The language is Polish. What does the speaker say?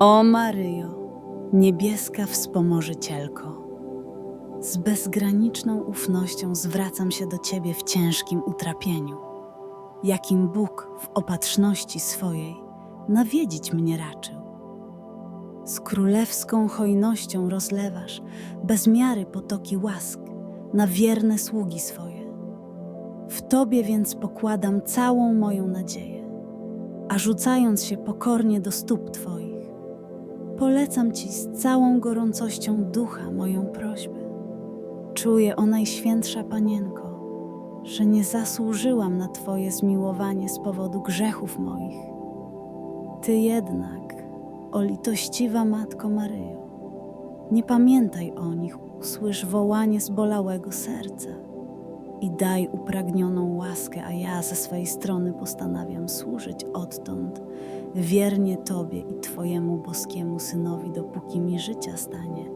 O Maryjo, niebieska wspomożycielko, z bezgraniczną ufnością zwracam się do Ciebie w ciężkim utrapieniu, jakim Bóg w opatrzności swojej nawiedzić mnie raczył. Z królewską hojnością rozlewasz bez miary potoki łask na wierne sługi swoje. W Tobie więc pokładam całą moją nadzieję, a rzucając się pokornie do stóp Twoich, polecam Ci z całą gorącością ducha moją prośbę. Czuję, o Najświętsza Panienko, że nie zasłużyłam na Twoje zmiłowanie z powodu grzechów moich. Ty jednak, o litościwa Matko Maryjo, nie pamiętaj o nich, usłysz wołanie zbolałego serca i daj upragnioną łaskę, a ja ze swej strony postanawiam służyć odtąd wiernie Tobie i Twojemu boskiemu Synowi, dopóki mi życia stanie.